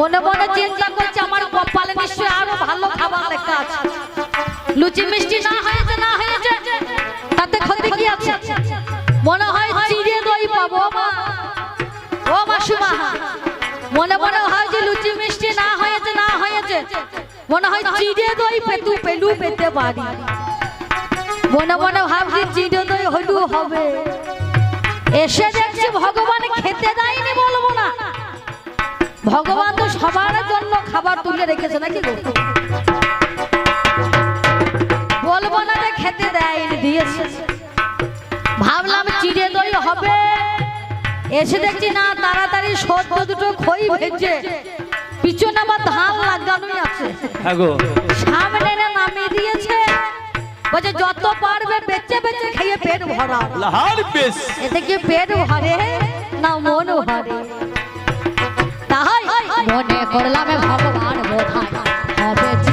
মনে মনে চিন্তা করছি, আমার কপালে নিশ্চয়ই আরও ভালো খাবার লেখা আছে। লুচি মিষ্টি না হয়েছে না হয়েছে, তাতে ক্ষতি কি আছে? মনে হয় চিড়ে দই পাবো মা। ও মাসিমা। মনে মনে হয় যে লুচি মিষ্টি না হয়েছে না হয়েছে। মনে হয় চিড়ে দই পেতু পেলু পেতে পারি। মনে মনে ভাবছি চিড়ে দই হলু হবে। এসে দেখছি ভগবান খেতে দেয়নি বলব না ভগবান তো সবার জন্য খাবার তুলে রেখেছে নাকি বলব না যে খেতে দেয়নি দিয়েছে। ভাবলাম চিড়ে দই হবে। এসে দেখছি না তাড়াতাড়ি সদ্য দুটো খই ভেজে। পিছনে আমার ধান লাগানোই আছে। হ্যাঁ সামনে নামিয়ে দিয়েছে। বলছে যত পারবে বেচে বেচে খেয়ে পেট ভরা। এতে কি পেট ভরে? না মন ভরে। তাই মনে করলাম ভগবান বোধ হবে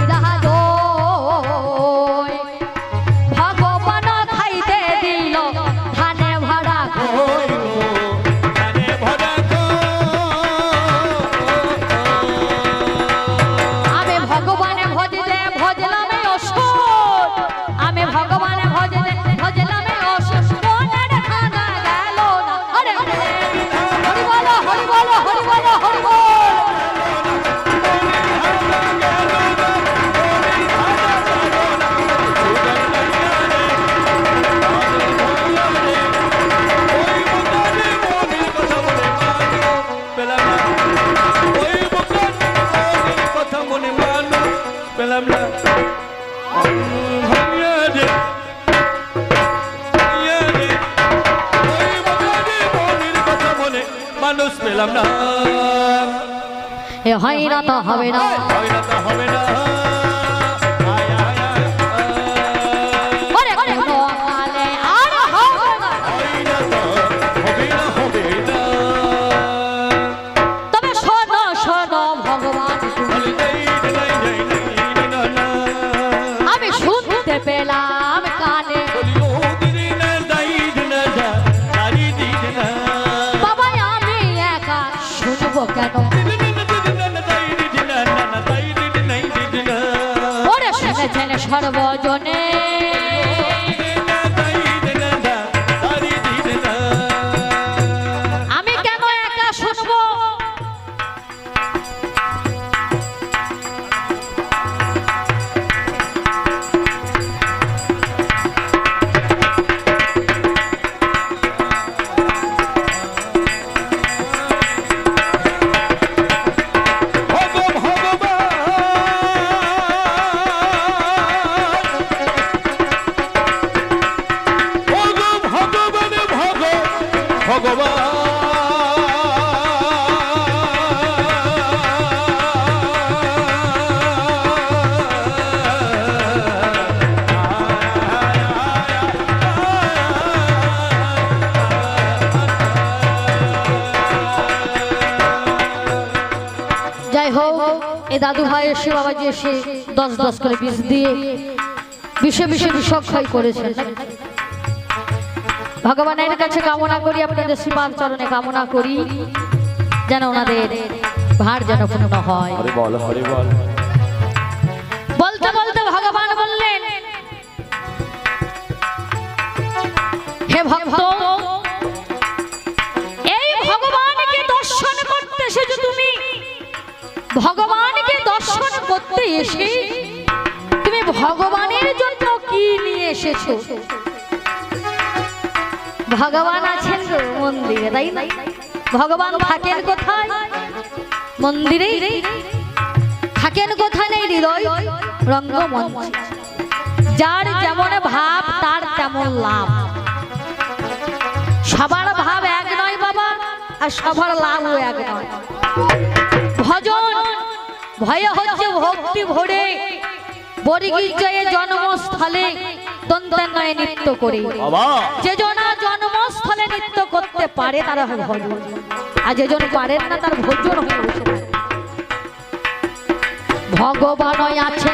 হবে না। হয় না তা হবে না। বিষে বিষে বিষক্ষয় করেছেন ভগবানের কাছে কামনা করি আপনাদের শ্রীপাদ চরণে কামনা করি যেন ওনাদের ভার যেন পূর্ণ হয়। বলতে বলতে ভগবান বললেন হে ভক্ত এই ভগবানকে দর্শন করতে এসেছ তুমি। ভগবানকে দর্শন করতে এসে ভগবানের জন্য কি নিয়ে এসেছ? ভগবান আছেন মন্দিরে, তাই না? ভগবান থাকেন কোথায়? মন্দিরেই থাকেন কোথায় নেই হৃদয়? রঙ্গমঞ্চ। যার যেমন ভাব, তার তেমন লাভ। সবার ভাব এক নয় বাবা, আর সবার লাভও এক নয়। ভজন, ভয়ে হচ্ছে ভক্তি ভরে। বরিগির্জয়ে জন্মস্থলে দন্তান্বয়ে নৃত্য করে। যে জনা জন্মস্থলে নৃত্য করতে পারে তারা ভজন। আর যে জন পারেন না তার ভোজন হয়ে। ভগবান আছে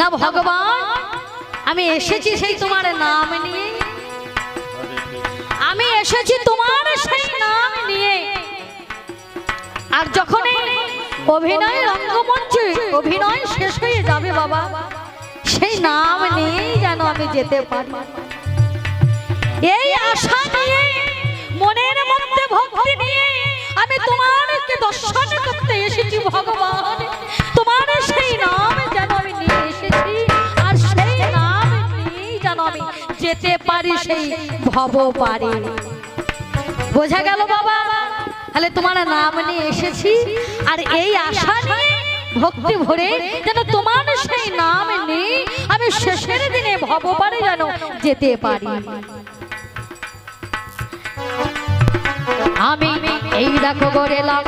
না ভগবান, আমি এসেছি সেই তোমার নাম নিয়ে। আমি এসেছি তোমার সেই নাম নিয়ে। আর যখন অভিনয় রঙ্গমঞ্চে অভিনয় শেষ হয়ে যাবে বাবা, সেই নাম নিয়েই যেন আমি যেতে পারি। এই আশা নিয়ে, মনের মধ্যে ভক্তি নিয়ে আমি তোমারকে দর্শন করতে এসেছি ভগবান। তোমার সেই নাম যেতে পারি সেই ভব পারি বোঝা গেল বাবা? তাহলে তোমার নাম নিয়ে এসেছি। আর এই আশা নিয়ে ভক্তি ভরে যেন তোমার সেই নাম নিয়ে আমি শেষের দিনে ভবপারে যেন যেতে পারি। আমি এই দেখো গড়েলাম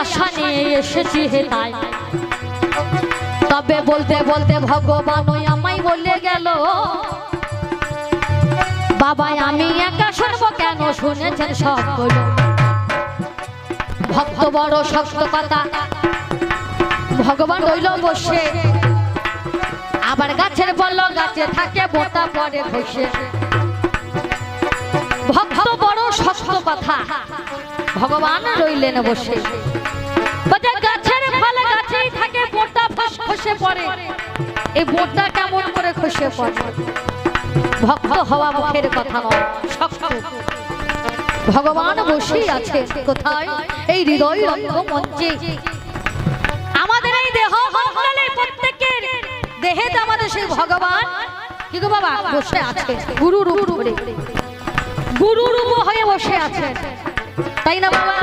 আশা নিয়ে এসেছি হে তাই। তবে বলতে বলতে ভগবান ওই আমায় বলে গেল বাবা আমি একা শুনব কেন? শুনেছেন সব বলো। ভক্ত বড় শক্ত কথা। ভগবান রইল বসে। আবার গাছের বলল গাছে থাকে বোটা পরে ঘষে। ভক্ত বড় শক্ত কথা। ভগবান রইলেন বসে। বলছে গাছের ফলে গাছেই থাকে বোটা খসে পড়ে। এই বোটা কেমন করে খসে পড়ে? ভক্ত হওয়া মুখের কথা নয়, শক্ত। ভগবান বসেই আছে কোথায়? এই হৃদয় রঙ্গ মঞ্চে আমাদের এই দেহ মণ্ডলে প্রত্যেকের দেহেতে আমাদের সেই ভগবান। কি গো বাবা? বসে আছে, গুরু রূপ গুরু রূপ হয়ে বসে আছে। তাই না বাবা?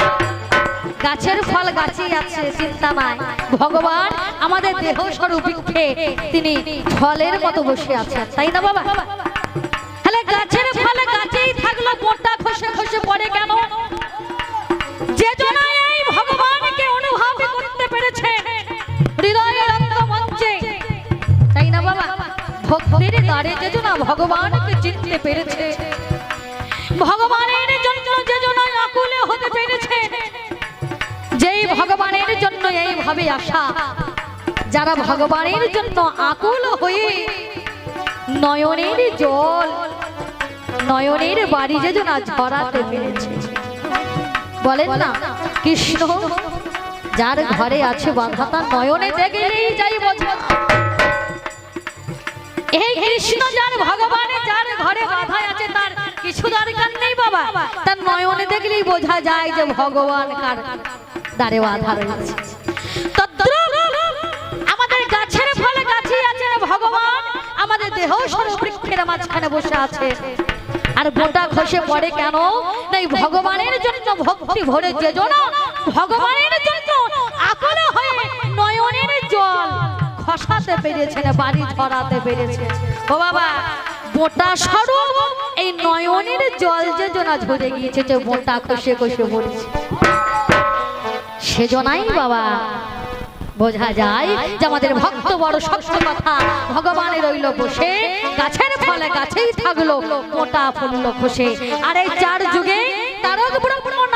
গাছের ফল গাছেই আছে চিন্তা নাই ভগবান আমাদের দেহ স্বরূপ তিনি ফলের মতো বসে আছে তাই না বাবা? তাহলে গাছের ফলে গাছেই থাকল, মোটা খসে খসে পড়ে কেন? পেরেছে ভগবানকে চিনতে পেরেছে। ভগবানের জন্য এইভাবে আসা যারা ভগবানের জন্য আকুল হয়ে নয়নের জল, নয়নের বাড়ি যে জন ঝরাতে পেরেছে। বলেন না, কৃষ্ণ, যার ঘরে আছে বাধা, তার নয়নে দেখলেই যাই বোঝা। এই কৃষ্ণ যার ভগবান, যার ঘরে বাধা আছে, তার কিছু দরকার নেই বাবা। তার নয়নে দেখলেই বোঝা যায় যে ভগবান কার দ্বারে বাধা রয়েছে। দেহ স্বরূপ বৃক্ষের মাঝখানে বসে আছে। আর গোটা খসে পড়ে কেন? নাই ভগবানের জন্য ভক্তি ভরে যে ভগবানের জন্য আকলে হয়ে নয়নের জল খসাতে পেরেছে না বাড়ি ছড়াতে পেরেছে ও বাবা মোটা স্বরূপ এই নয়নের জল যে জনা ঝরে গিয়েছে, যে মোটা খসে খসে পড়েছে সেজনাই বাবা। বোঝা যায় যে আমাদের ভক্ত বড় সত্য কথা। ভগবানের রইল বসে, গাছের ফলে গাছেই থাকল মোটা ফুলল খসে। আর এই চার যুগে তারক ব্রহ্ম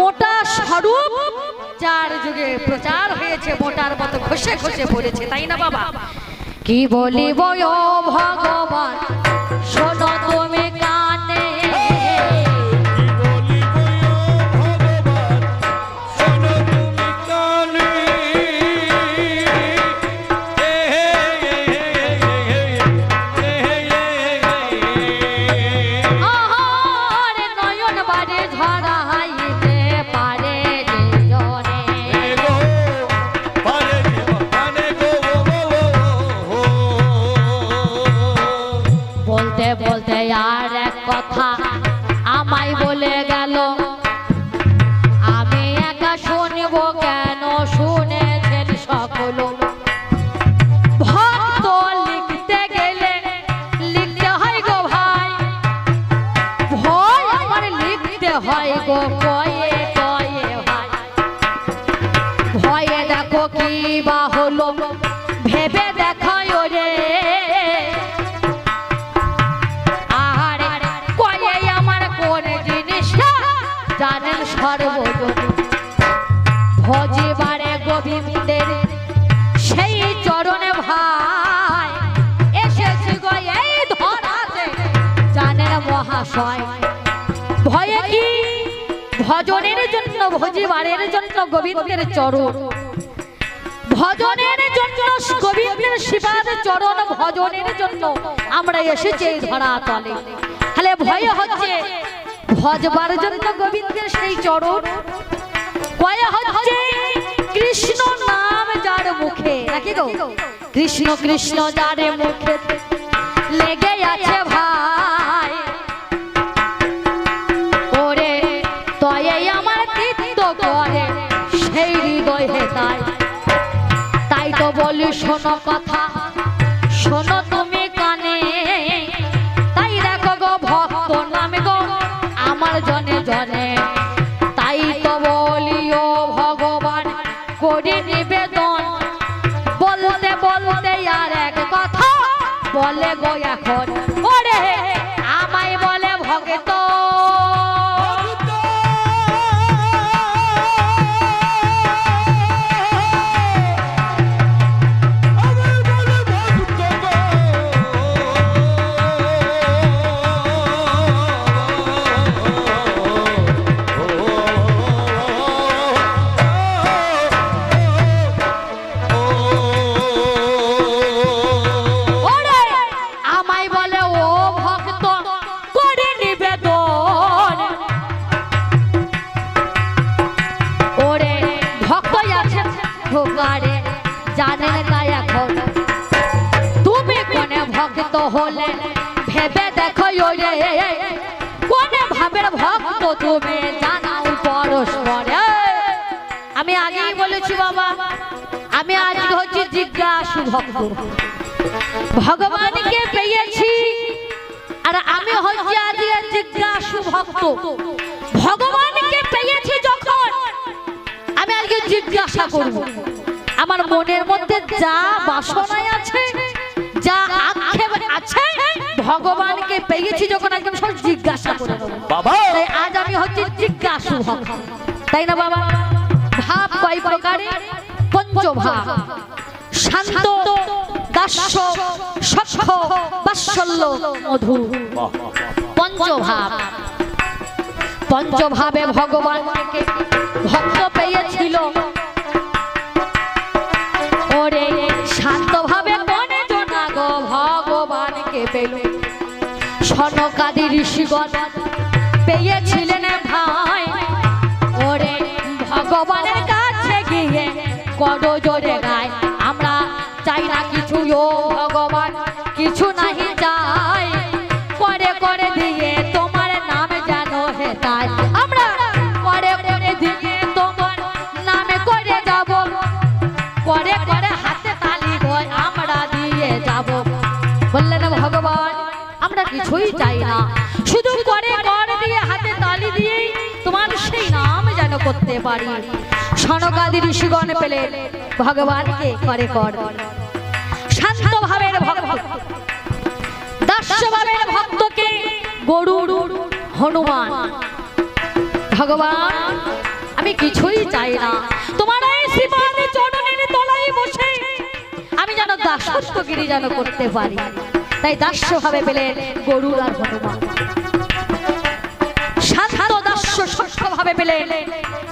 মোটা স্বরূপ চার যুগে প্রচার হয়েছে, মোটার মতো খসে খসে পড়েছে, তাই না বাবা? কি বলিব ও ভগবান? বা হলো, ভেবে দেখো রে। আহারে, কয়ে আমার কোন জিনিসটা জানেন সর্বজন। ভজিবারে গোবিন্দের সেই চরণে ভাই, এসেছি গো এই ধরাতে, জানেন মহাশয়। ভয়ে কি? ভজনের জন্য, ভজিবারের জন্য গোবিন্দের চরণ। ভজনের জন্য গোবিন্দের শিবাদ চরণ ভজনের জন্য আমরা এসেছি এই ধরা তলে তাহলে ভয় হচ্ছে, ভজবার জন্য গোবিন্দের সেই চরণ? ভয় হচ্ছে, কৃষ্ণ নাম যার মুখে। নাকি গো? কৃষ্ণ কৃষ্ণ যার মুখে। লেগে আছে ভাই শোনো কথা, শোনো তুমি কানে। তাই দেখো গো ভক্ত নামে গো, আমার জনে জনে। তাই তো বলি ভগবান, করি নিবেদন। বলতে বলতে আর এক কথা, বলে গো এখন ভগবানকে পেয়েছি। আর আমি হচ্ছি আজকে জিজ্ঞাসু ভক্ত। ভগবানকে পেয়েছি যখন আমি আজকে জিজ্ঞাসা করব। আমার মনের মধ্যে যা বাসনায় আছে যা আক্ষেপ আছে ভগবানকে পেয়েছি যখন একদম সব জিজ্ঞাসা করে। বাবা! তাই আজ আমি হচ্ছি জিজ্ঞাসু ভক্ত। তাই না বাবা? ভাব কয় প্রকারে? পঞ্চভাব। শান্ত দাস্য সক্ষ বাৎসল্য, মধু। পঞ্চভাব। পঞ্চভাবে ভক্ত পেয়েছিল। ওরে শান্তভাবে মনে গো ভগবানকে পেল। সনকাদি ঋষিগণ পেয়েছিলেন ভাই। ওরে ভগবানের কাছে গিয়ে কড জোরে করতে পারি। সনকাদি ঋষিগণ পেলে ভগবানকে করে কর। গরুর আমি যেন দাসত্বগিরি যেন করতে পারি। তাই দাস্য ভাবে পেলেন গরুর আর হনুমান। শান্ত দাস্য সক্ষ ভাবে পেলেন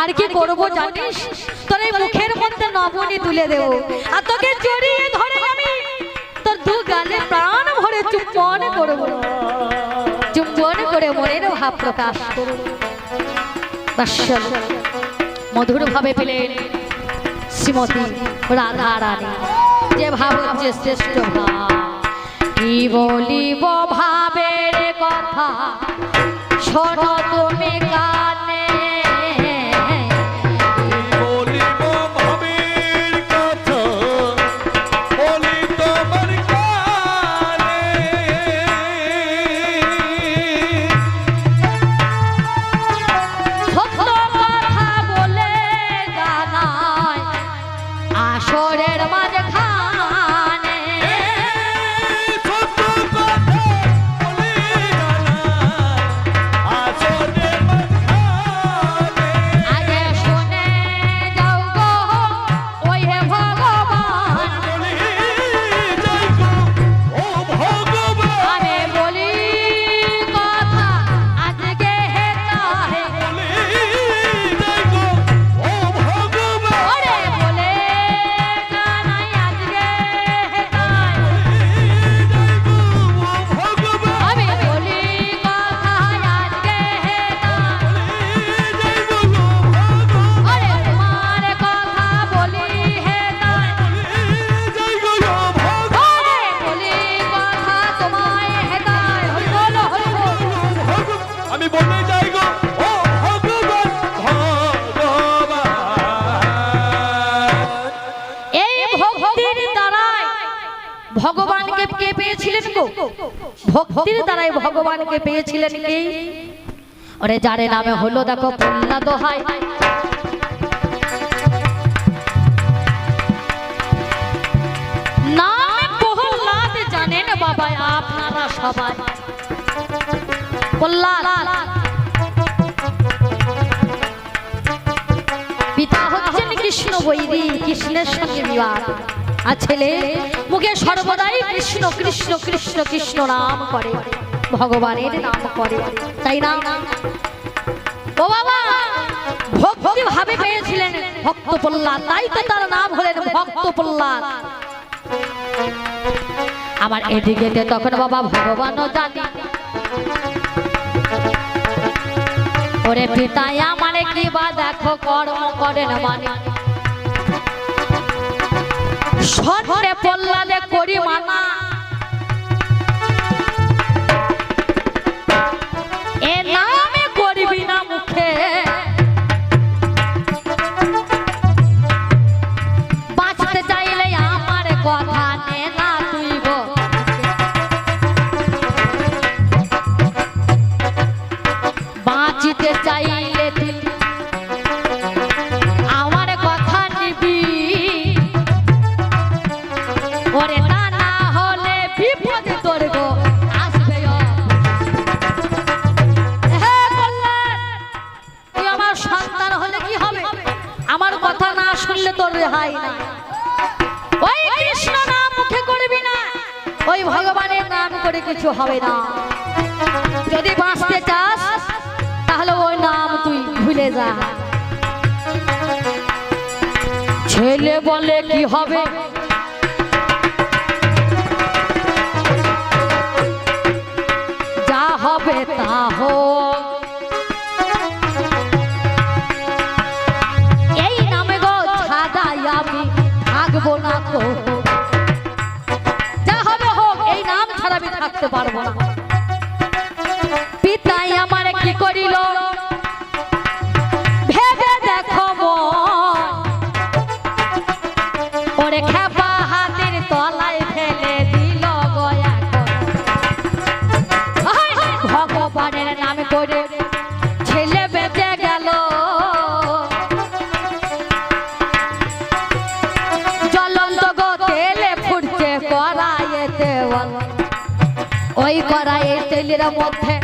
আর কি করব জানিস? তোর এই মুখের মধ্যে নবনী তুলে দেব। আর তোকে জড়িয়ে ধরে আমি তোর দু গালে প্রাণ ভরে চুম্বন করব। চুম্বন করে মনের ভাব প্রকাশ মধুর ভাবে পেলেন শ্রীমতী রাধা রানী যে ভাব হচ্ছে শ্রেষ্ঠ ভাব। কি বলিব ভাবের কথা? শোনো তুমি কানে ভক্তির দ্বারাই ভগবানকে পেয়েছিলেন কে? ওরে যারে নামে হলো দেখো পল্লা দোহাই জানেন বাবা আপনারা সবাই। কৃষ্ণ বৈরী, কৃষ্ণের সঙ্গে বিবাহ। আর ছেলে মুখে সর্বদাই কৃষ্ণ কৃষ্ণ কৃষ্ণ কৃষ্ণ নাম করে। ভগবানের নাম করে। তাই না? ও বাবা, ভক্তি ভাবে পেয়েছিলেন ভক্ত তাই তো তার নাম হলেন ভক্ত প্রহ্লাদ আমার এদিকে তখন বাবা ভগবানও জানি। ওরে পিতাই, আমারে কি বা দেখো, কর্ম করেন মানে? সন্নে পল্লাদে করি মানা। এ নামে শুনলে তোর রেহাই না ওই কৃষ্ণ নাম মুখে করবি না। ওই ভগবানের নাম করে কিছু হবে না। যদি বাঁচতে চাস, তাহলে ওই নাম তুই ভুলে যা। ছেলে বলে কি হবে? যা হবে তা হোক। যা হবে হোক এই নাম ছাড়া আমি থাকতে পারব না। কড়াইয়ের তেলের মধ্যে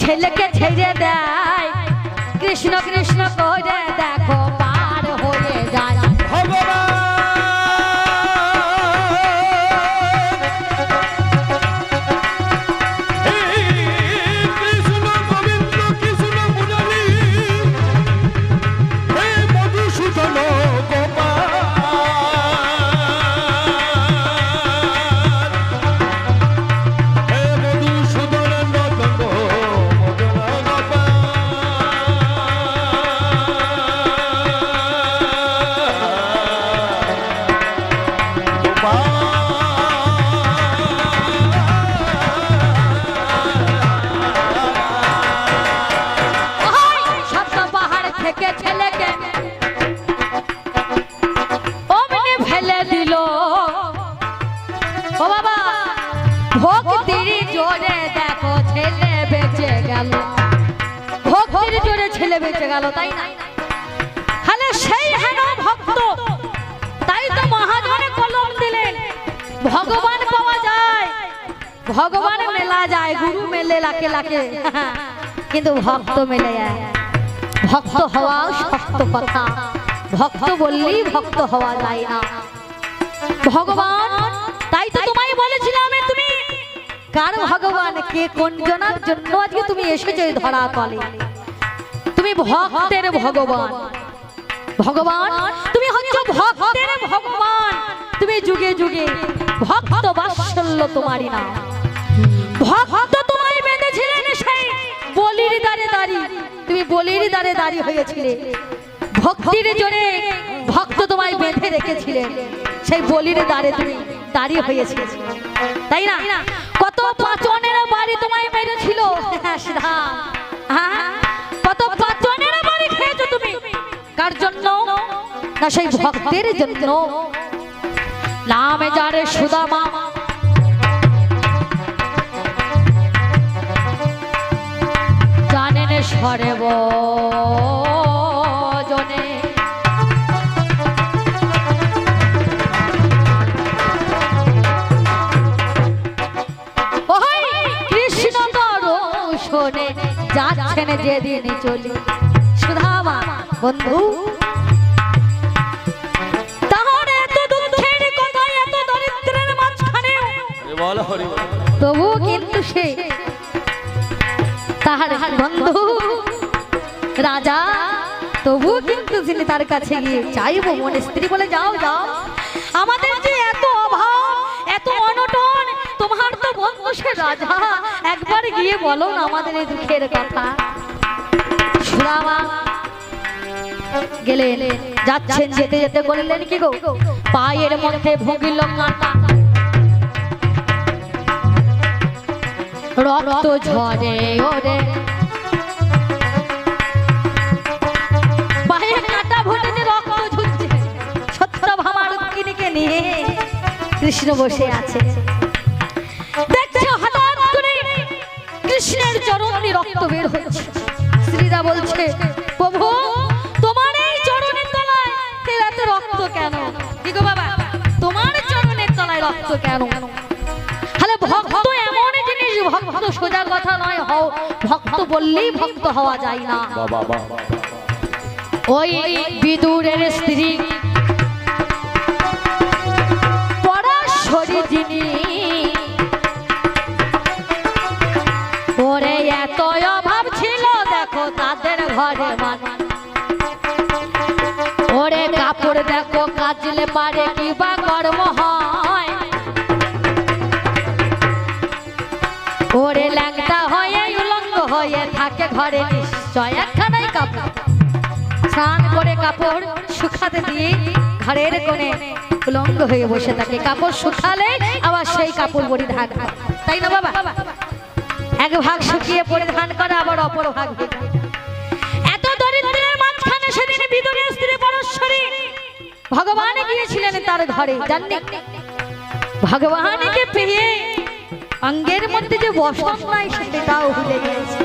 ছেলেকে ছেড়ে দেয়। কৃষ্ণ কৃষ্ণ করে দেখো। গেল, তাই না? হলে সেই হেন ভক্ত। তাই তো মহাজনে কলম দিলেন। ভগবান পাওয়া যায়। ভগবান মেলা যায়, গুরু মেলে লাকে লাকে কিন্তু ভক্ত মেলে যায়। ভক্ত হওয়া শক্ত কথা। ভক্ত বললেই ভক্ত হওয়া যায় না। ভগবান, তাই তো তোমায় বলেছিলাম তুমি। কার ভগবান? কে কোন জনার জন্য আজকে তুমি এসেছ ধরা তলে ভক্তের ভগবান। ভগবান তুমি হচ্ছ ভক্তের ভগবান। তুমি যুগে যুগে ভক্ত বাৎসল্য তোমারই না ভক্ত তোমায় বেঁধেছিলেন সেই বলির দ্বারে দাঁড়ি। তুমি বলির দ্বারে দাঁড়ি হয়েছিলে। ভক্তির জোরে ভক্ত তোমায় বেঁধে রেখেছিলেন। সেই বলির দ্বারে তুমি দাঁড়িয়ে হয়েছিলে। তাই না? কত পাচনের বাড়ি তোমায় মেরেছিল? হ্যাঁ, হ্যাঁ? কত পাচনের বাড়ি খেয়েছো তুমি, কার জন্য? না সেই ভক্তের জন্য। নামে যারে সুদামা জানেন সর্ব কৃষ্ণ শোনে। যাচ্ছেন যেদিন চলি। সুধামা বন্ধু। তবু কিন্তু সে তাহার বন্ধু। রাজা তবু কিন্তু তিনি তার কাছে গিয়ে চাইব মনে স্ত্রী বলে যাও যাও। আমাদের রাজা, একবার গিয়ে বলো না আমাদের এই দুঃখের কথা। গেলেন, যাচ্ছেন, যেতে যেতে বললেন, কি গো, পায়ের মধ্যে ভুগিল রক্ত ঝরে ওরে। কৃষ্ণ বসে আছে। কৃষ্ণের চরণ রক্ত বের হচ্ছে শ্রীরা বলছে, প্রভু, তোমার এই চরণের তলায় এত রক্ত কেন? কি গো বাবা? তোমার চরণের তলায় রক্ত কেন? তাহলে ভক্ত এমন জিনিস, ভক্ত সোজা কথা নয়, হও, ভক্ত বললেই ভক্ত হওয়া যায় না। ওই বিদুরের স্ত্রী, পরাশরী যিনি ওরে এত অভাব ছিল, দেখো তাদের ঘরে ওরে কাপড় দেখো কাচলে পারে কি বা কর্ম হয়। ওরে ল্যাংটা হয়ে উলঙ্গ হয়ে থাকে ঘরে, নিশ্চয় একখানাই কাপড়। স্নান করে কাপড় শুকাতে দিয়ে ঘরের কোণে উলঙ্গ হয়ে বসে থাকে। কাপড় শুকালে আবার সেই কাপড় পরিধান করে। তাই না বাবা? এক ভাগ শুকিয়ে পরিধান করে আবার অপর ভাগ এত দরিদ্রের মাঝখানে সেদিন বিদুরের স্ত্রী পরশ্বরী ভগবান গিয়েছিলেন তার ঘরে, জাননি? ভগবানকে পেয়ে অঙ্গের মধ্যে যে বসন নাই সেটাও ভুলে গিয়েছে।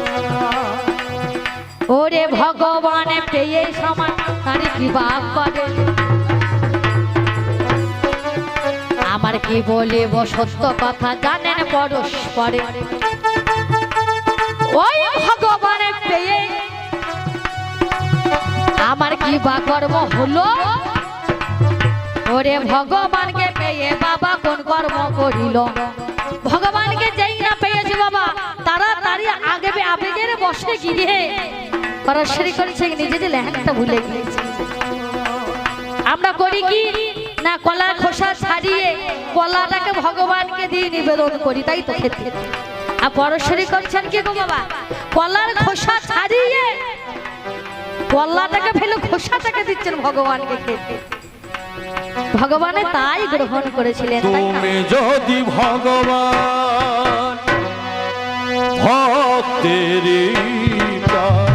ওরে ভগবান পেয়ে সমান তারে কি বাপ করে। আমার কি বলে সত্য কথা জানেন পরস্পরে? ওই ভগবান পেয়ে আমার কি বা কর্ম হলো? ওরে ভগবানকে পেয়ে বাবা কোন কর্ম করিল? ভগবানকে যেই না পেয়েছে বাবা তাড়াতাড়ি আগে আবেগের বসে গিয়ে পরাশরি করেছে, নিজে যে লেহেঙ্গাটা ভুলে গিয়েছে। আমরা করি কি? না, কলা খোসা ছাড়িয়ে কলাটাকে ভগবানকে দিয়ে নিবেদন করি, তাই তো খেতে। আর পরশরী করছেন কি গো বাবা? কলার খোসা ছাড়িয়ে কলাটাকে ফেলে খোসাটাকে দিচ্ছেন ভগবানকে খেতে। ভগবানে তাই গ্রহণ করেছিলেন? তুমি যদি ভগবান ভক্তেরই প্রাণ,